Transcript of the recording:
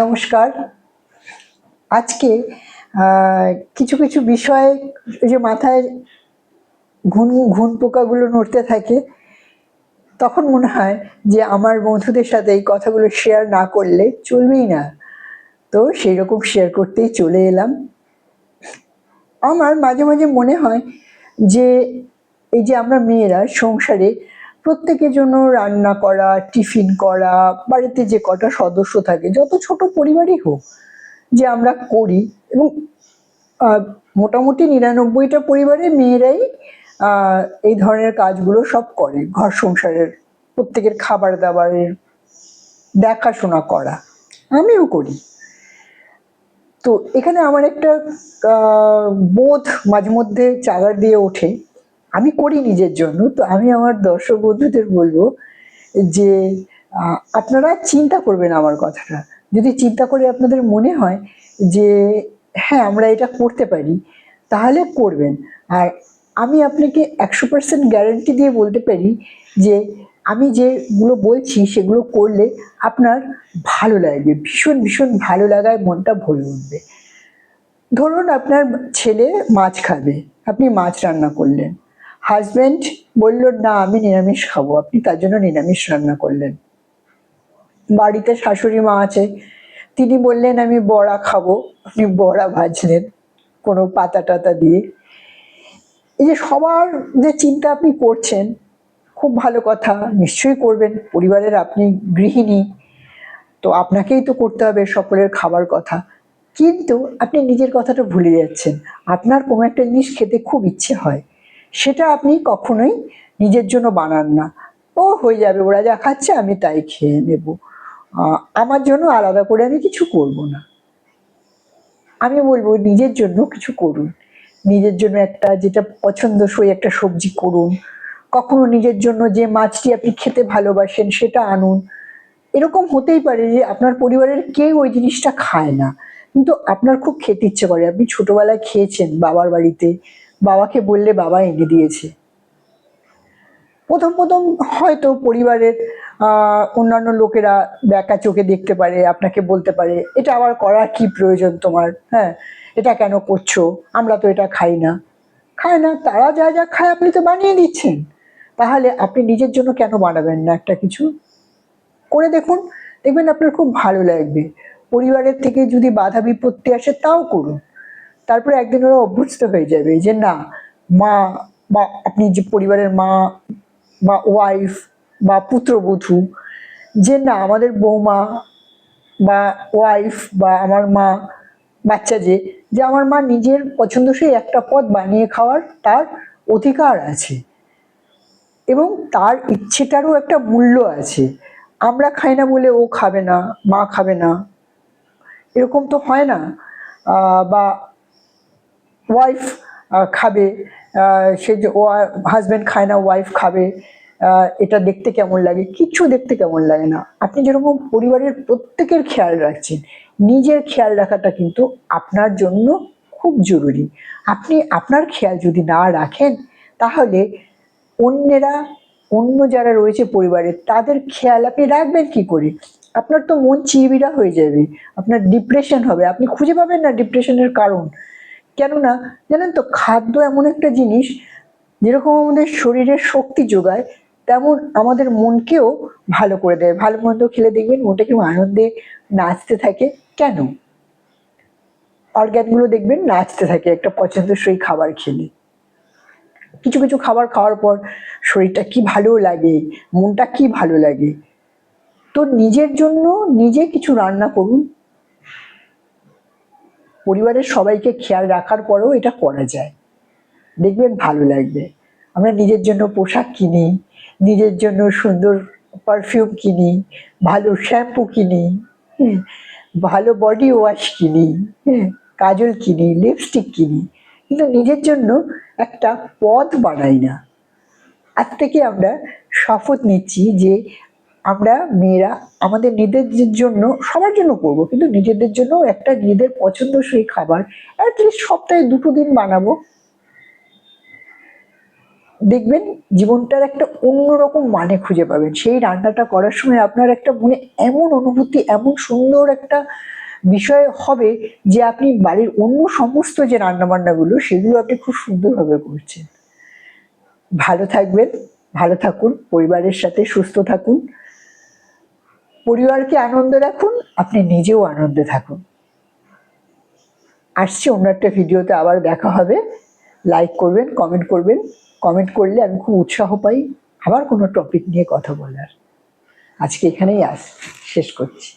নমস্কার। আজকে কিছু কিছু বিষয়ে যে মাথায় ঘুন ঘুন পোকাগুলো নড়তে থাকে, তখন মনে হয় যে আমার বন্ধুদের সাথে এই কথাগুলো শেয়ার না করলে চলবেই না। তো সেই রকম শেয়ার করতেই চলে এলাম। আমার মাঝে মাঝে মনে হয় যে এই যে আমরা মেয়েরা সংসারে প্রত্যেকের জন্য রান্না করা, টিফিন করা, বাড়িতে যে কটা সদস্য থাকে, যত ছোট পরিবারই হোক যে আমরা করি এবং মোটামুটি নিরানব্বইটা পরিবারে মেয়েরাই এই ধরনের কাজগুলো সব করে। ঘর সংসারের প্রত্যেকের খাবার দাবারের দেখাশোনা করা, আমিও করি। তো এখানে আমার একটা বোধ মাঝে মধ্যে চাগার দিয়ে ওঠে। আমি করি নিজের জন্য, তো আমি আমার দর্শক বন্ধুদের বলব যে আপনারা চিন্তা করবেন আমার কথাটা। যদি চিন্তা করে আপনাদের মনে হয় যে হ্যাঁ আমরা এটা করতে পারি, তাহলে করবেন। আর আমি আপনাকে একশো পার্সেন্ট গ্যারেন্টি দিয়ে বলতে পারি যে, আমি যেগুলো বলছি সেগুলো করলে আপনার ভালো লাগবে, ভীষণ ভীষণ ভালো লাগায় মনটা ভরে উঠবে। ধরুন আপনার ছেলে মাছ খাবে, আপনি মাছ রান্না করলেন। হাজব্যান্ড বলল, না, আমি নিরামিষ খাব। আপনি তার জন্য নিরামিষ রান্না করলেন। বাড়িতে শাশুড়ি মা আছে। তিনি বললেন, আমি বড়া খাব। আপনি বড়া ভাজলেন কোনো পাতা টাতা দিয়ে। এই যে সবার যে চিন্তা আপনি করছেন, খুব ভালো কথা, নিশ্চয়ই করবেন। পরিবারের আপনি গৃহিণী, তো আপনাকেই তো করতে হবে সকলের খাবার কথা। কিন্তু আপনি নিজের কথাটা ভুলে যাচ্ছেন। আপনার কোনো একটা জিনিস খেতে খুব ইচ্ছে হয়। সেটা আপনি কখনোই নিজের জন্য বানান না। ও হয়ে যাবে, ওরা যা খাচ্ছে আমি তাই খেয়ে নেব। আমার জন্য আলাদা করে আমি কিছু করব না। আমি বলব নিজের জন্য কিছু করুন। নিজের জন্য একটা যেটা পছন্দসই একটা সবজি করুন। কখনো নিজের জন্য যে মাছটি আপনি খেতে ভালোবাসেন সেটা আনুন। এরকম হতেই পারে যে আপনার পরিবারের কেউ ওই জিনিসটা খায় না। কিন্তু আপনার খুব খেতে ইচ্ছে করে। আপনি ছোটবেলায় খেয়েছেন বাবার বাড়িতে। বাবাকে বললে বাবা এনে দিয়েছে। প্রথম প্রথম হয়তো পরিবারের অন্যান্য লোকেরা ব্যাকা চোখে দেখতে পারে, আপনাকে বলতে পারে, এটা আবার করার কি প্রয়োজন তোমার? হ্যাঁ এটা কেন করছ? আমরা তো এটা খাই না। খায় না, তারা যা যা খায় আপনি তো বানিয়ে দিচ্ছেন। তাহলে আপনি নিজের জন্য কেন বানাবেন না একটা কিছু? করে দেখুন, দেখবেন আপনার খুব ভালো লাগবে। পরিবারের থেকে যদি বাধা বিপত্তি আসে তাও করুন। তারপরে একদিন ওরা অভ্যস্ত হয়ে যাবে যে না, মা বা আপনি যে পরিবারের মা বা ওয়াইফ বা পুত্রবধূ, যে না, আমাদের বৌমা বা ওয়াইফ বা আমার মা, বাচ্চা যে যে আমার মা নিজের পছন্দসই একটা পদ বানিয়ে খাওয়ার তার অধিকার আছে। এবং তার ইচ্ছেটারও একটা মূল্য আছে। আমরা খাই না বলে ও খাবে না, মা খাবে না। এরকম তো হয় না। বা ওয়াইফ খাবে। সে যে হাজব্যান্ড খায় না ওয়াইফ খাবে। এটা দেখতে কেমন লাগে? কিচ্ছু দেখতে কেমন লাগে না। আপনি যেরকম পরিবারের প্রত্যেকের খেয়াল রাখছেন, নিজের খেয়াল রাখাটা কিন্তু আপনার জন্য খুব জরুরি। আপনি আপনার খেয়াল যদি না রাখেন, তাহলে অন্যেরা, অন্য যারা রয়েছে পরিবারের তাদের খেয়াল আপনি রাখবেন কি করে? আপনার তো মন চিবিড়া হয়ে যাবে, আপনার ডিপ্রেশন হবে। আপনি খুঁজে পাবেন না ডিপ্রেশনের কারণ। কেননা জানেন তো খাদ্য এমন একটা জিনিস, যেরকম আমাদের শরীরের শক্তি যোগায়, তেমন আমাদের মনকেও ভালো করে দেয়। ভালো মন্দ খেলে দেখবেন মনটা কেউ আনন্দে নাচতে থাকে। কেন? অর্গ্যানগুলো দেখবেন নাচতে থাকে, একটা পছন্দসই খাবার খেলে। কিছু কিছু খাবার খাওয়ার পর শরীরটা কি ভালো লাগে, মনটা কি ভালো লাগে? তো নিজের জন্য নিজে কিছু রান্না করুন পরিবারের সবাইকে খেয়াল রাখার পরেও এটা করা যায়। দেখবেন ভালো লাগবে। আমরা নিজের জন্য পোশাক কিনি, নিজের জন্য সুন্দর পারফিউম কিনি, ভালো শ্যাম্পু কিনি ভালো বডি ওয়াশ কিনি কাজল কিনি লিপস্টিক কিনি, কিন্তু নিজের জন্য একটা পথ বানাই না। আজ থেকে আমরা শপথ নিচ্ছি যে আমরা মেয়েরা আমাদের নিজেদের জন্য, সবার জন্য করব, কিন্তু নিজেদের জন্য একটা নিজেদের পছন্দসই খাবার অ্যাটলিস্ট সপ্তাহে দুটো দিন বানাবো। দেখবেন জীবনটার একটা অন্যরকম মানে খুঁজে পাবেন। সেই রান্নাটা করার সময় আপনার একটা মনে এমন অনুভূতি, এমন সুন্দর একটা বিষয় হবে যে আপনি বাড়ির অন্য সমস্ত যে রান্নাবান্নাগুলো, সেগুলো আপনি খুব সুন্দরভাবে করছেন। ভালো থাকবেন, ভালো থাকুন, পরিবারের সাথে সুস্থ থাকুন। পরিবারকে আনন্দে রাখুন, আপনি নিজেও আনন্দে থাকুন। আসছি, অন্য একটা ভিডিওতে আবার দেখা হবে। লাইক করবেন কমেন্ট করবেন। কমেন্ট করলে আমি খুব উৎসাহ পাই আবার কোনো টপিক নিয়ে কথা বলার। আজকে এখানেই আস, শেষ করছি।